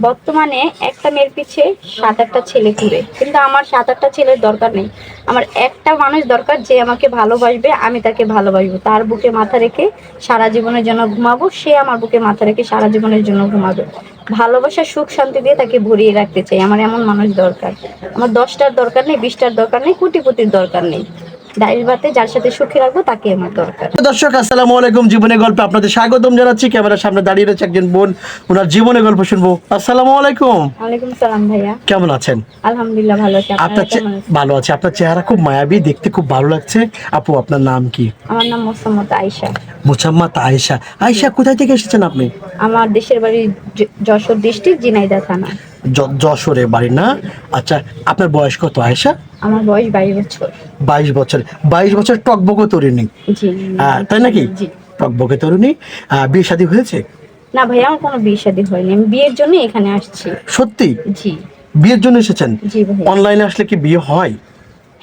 বর্তমানে একটা মেয়ের পিছে সাত আটটা ছেলে ঘুরে। কিন্তু আমার সাত আটটা ছেলের দরকার নেই। আমার একটা মানুষ দরকার যে আমাকে ভালোবাসবে, আমি তাকে ভালোবাসবো। তার বুকে মাথা রেখে সারা জীবনের জন্য ঘুমাবো, সে আমার বুকে মাথা রেখে সারা জীবনের জন্য ঘুমাবে। ভালোবাসা, সুখ, শান্তি দিয়ে তাকে ভরিয়ে রাখতে চাই। আমার এমন মানুষ দরকার। আমার দশটার দরকার নেই, বিশটার দরকার নেই, কোটিপতির দরকার নেই। ডাইল ভাতে যার সাথে সুখী রাখব তাকে আমার দরকার। দর্শক আসসালামু আলাইকুম। জীবনের গল্পে আপনাদের স্বাগতম জানাচ্ছি। ক্যামেরার সামনে দাঁড়িয়ে রয়েছে একজন বোন ওনার জীবনের গল্প শুনব। আসসালামু আলাইকুম। ওয়ালাইকুম সালাম ভাইয়া। কেমন আছেন? আলহামদুলিল্লাহ ভালো আছি। আপনার? ভালো আছে। আপনার চেহারা খুব মায়াবী দেখতে খুব ভালো লাগছে। আপু আপনার নাম কি? আমার নাম মোসাম্মদ আয়েশা। মুসাম্মাত আয়েশা। আয়েশা কোথায় থেকে এসেছেন আপনি? আমার দেশের বাড়ি যশোর ডিস্ট্রিক্ট জিনাইদা থানা। যশোরে বাড়ি না? আচ্ছা আপনার বয়স কত আয়েশা? আমার বয়স বাইশ বছর। বাইশ বছর। বাইশ বছর টকবকে তরুণী। তাই নাকি? জি। টকবকে তরুণী। বিয়ে শাদী হয়েছে? না ভাই আমার কোনো বিয়ে শাদী হয়নি। আমি বিয়ের জন্য এখানে আসছি। সত্যি? জি। বিয়ের জন্য এসেছেন? জি ভাই। অনলাইনে আসলে কি বিয়ে হয়?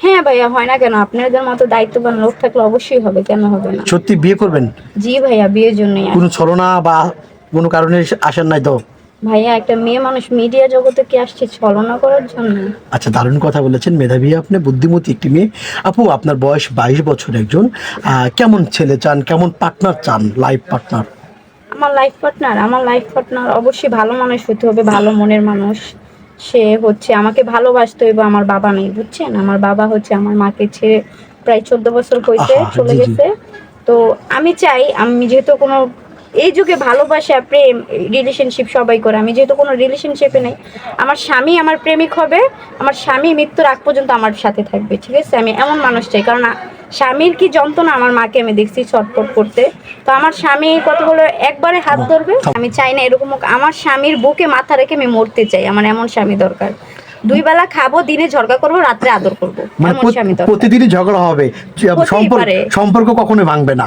হ্যাঁ ভাইয়া হয় না কেন? আপনাদের মতো দায়িত্ববান লোক থাকলে অবশ্যই হবে কেন হবে না? সত্যি বিয়ে করবেন? জি ভাইয়া বিয়ের জন্যই কোনো ছলনা বা কোনো কারণে আসেন নাই তো? ভাইয়া একটা মেয়ে মানুষ মিডিয়া জগতে কি আসছে ছলনা করার জন্য? আচ্ছা দারুণ কথা বলেছেন মেধাবী আপনি বুদ্ধিমতী একটি মেয়ে। আপু আপনার বয়স বাইশ বছর একজন। কেমন ছেলে চান? কেমন পার্টনার চান? লাইফ পার্টনার আমার লাইফ পার্টনার আমার লাইফ পার্টনার অবশ্যই ভালো মানুষ হতে হবে ভালো মনের মানুষ। সে হচ্ছে আমাকে ভালোবাসতে হইবে আমার বাবা নেই বুঝছেন? আমার বাবা হচ্ছে আমার মাকে ছেড়ে প্রায় চোদ্দ বছর হয়েছে চলে। গেছে। তো আমি চাই আমি যেহেতু কোনো এই যুগে ভালোবাসা প্রেম রিলেশনশিপ সবাই করে। আমি যেহেতু কোনো রিলেশনশিপে নেই আমার স্বামী আমার প্রেমিক হবে আমার স্বামী মৃত্যুর আগ পর্যন্ত আমার সাথে থাকবে ঠিক আছে? আমি এমন মানুষ চাই কারণ স্বামীর কি যন্ত্রণা আমার মাকে আমি দেখছি ছটফট করতে। তো আমার স্বামী কত হলো একবারে হাত ধরবে আমি চাই না এরকম আমার স্বামীর বুকে মাথা রেখে আমি মরতে চাই আমার এমন স্বামী দরকার। দুই বেলা খাব দিনে ঝরকা করব রাত্রে আদর করব মানে প্রতিদিনই ঝগড়া হবে সম্পর্ক পারে। সম্পর্ক কখনোই ভাঙবে না।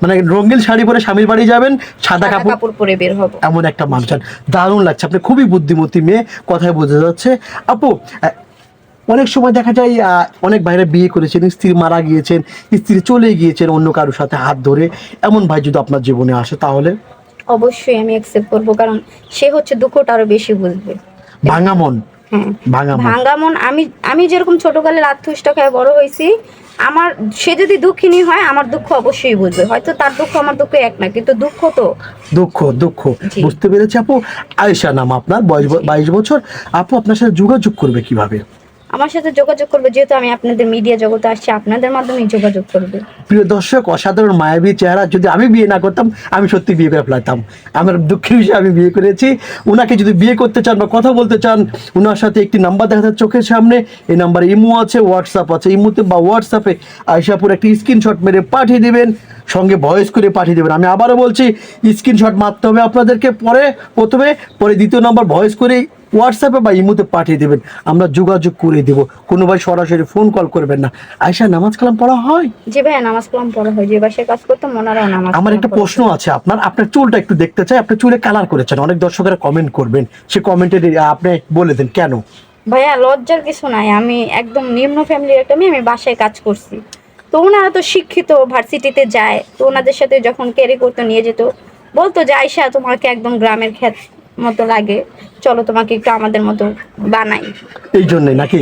মানে রঙিন শাড়ি পরে স্বামীর বাড়ি যাবেন সাদা কাপড় কাপড় পরে বের হব। এমন একটা মানুষ। দারুণ লাগছে আপনি খুবই বুদ্ধিমতী মেয়ে কথায় বোঝা যাচ্ছে। আপু অনেক সময় দেখা যায় অনেক ভাইরা বিয়ে করেছেন স্ত্রী মারা গিয়েছেন স্ত্রী চলে গিয়েছেন অন্য কারোর সাথে হাত ধরে। এমন ভাই যদি আপনার জীবনে আসে তাহলে? অবশ্যই আমি অ্যাকসেপ্ট করব কারণ সে হচ্ছে দুঃখটা আরও বেশি বুঝবে। ভাঙা মন। হ্যাঁ ভাঙা মন। ভাঙ্গা মন। আমি আমি যেরকম ছোটকালে লাথুষ্ট খেয়ে বড় হয়েছি আমার সে যদি দুঃখিনী হয় আমার দুঃখ অবশ্যই বুঝবে। হয়তো তার দুঃখ আমার দুঃখ এক না কিন্তু দুঃখ তো। দুঃখ দুঃখ। বুঝতে পেরেছি আপু। আয়েশা নাম আপনার বয়স বাইশ বছর। আপু আপনার সাথে যোগাযোগ করবে কীভাবে? আমার সাথে যোগাযোগ করবে, যেহেতু আমি আপনাদের মিডিয়া জগতে আসছি, আপনাদের মাধ্যমে যোগাযোগ করবে। প্রিয় দর্শক, অসাধারণ মায়াবী চেহারা, যদি আমি বিয়ে না করতাম, আমি সত্যি বিয়ে করে ফেলাতাম। আমার দুঃখের বিষয়ে আমি বিয়ে করেছি। ওনাকে যদি বিয়ে করতে চান বা কথা বলতে চান ওনার সাথে একটি নাম্বার দেখা যাচ্ছে চোখের সামনে। এই নাম্বারে ইমো আছে হোয়াটসঅ্যাপ আছে। ইমোতে বা হোয়াটসঅ্যাপে আয়সাপুর একটি স্ক্রিনশট মেরে পাঠিয়ে দেবেন, সঙ্গে ভয়েস করে পাঠিয়ে দেবেন। আমি আবারও বলছি স্ক্রিনশট মারতে হবে আপনাদেরকে। পরে, প্রথমে, পরে দ্বিতীয় নাম্বার ভয়েস করে হোয়াটসঅ্যাপে বা ইমোতে পাঠিয়ে দেবেন। আমরা যোগাযোগ করে দেবো। কোনো ভাই সরাসরি ফোন কল করবেন না। আয়সা নামাজ কালাম পড়া হয়? যে ভাইয়া নামাজ কালাম পড়া হয়। যে বাসায় কাজ করতাম ওনারাও নামাজ আমার একটা প্রশ্ন আছে। আপনার আপনার চুলটা একটু দেখতে চাই। আপনি চুলে কালার করেছেন। অনেক দর্শকেরা কমেন্ট করবেন। সে কমেন্টে আপনি বলে দেন কেন? ভাইয়া লজ্জার কিছু নাই। আমি একদম নিম্ন ফ্যামিলির একটা মেয়ে আমি বাসায় কাজ করছি। তো ওনারা তো শিক্ষিত ভার্সিটিতে যায়। তো ওনাদের সাথে যখন ক্যারি করতে নিয়ে যেত। বলতো যে আয়সা তোমাকে একদম গ্রামের খ্যাত। মতো লাগে। চলো তোমাকে একটু আমাদের মতো বানাই। এই জন্যই নাকি।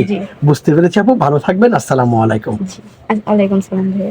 বুঝতে পেরেছি আপু ভালো থাকবেন আসসালামু আলাইকুম। ওয়ালাইকুম সালাম ভাইয়া।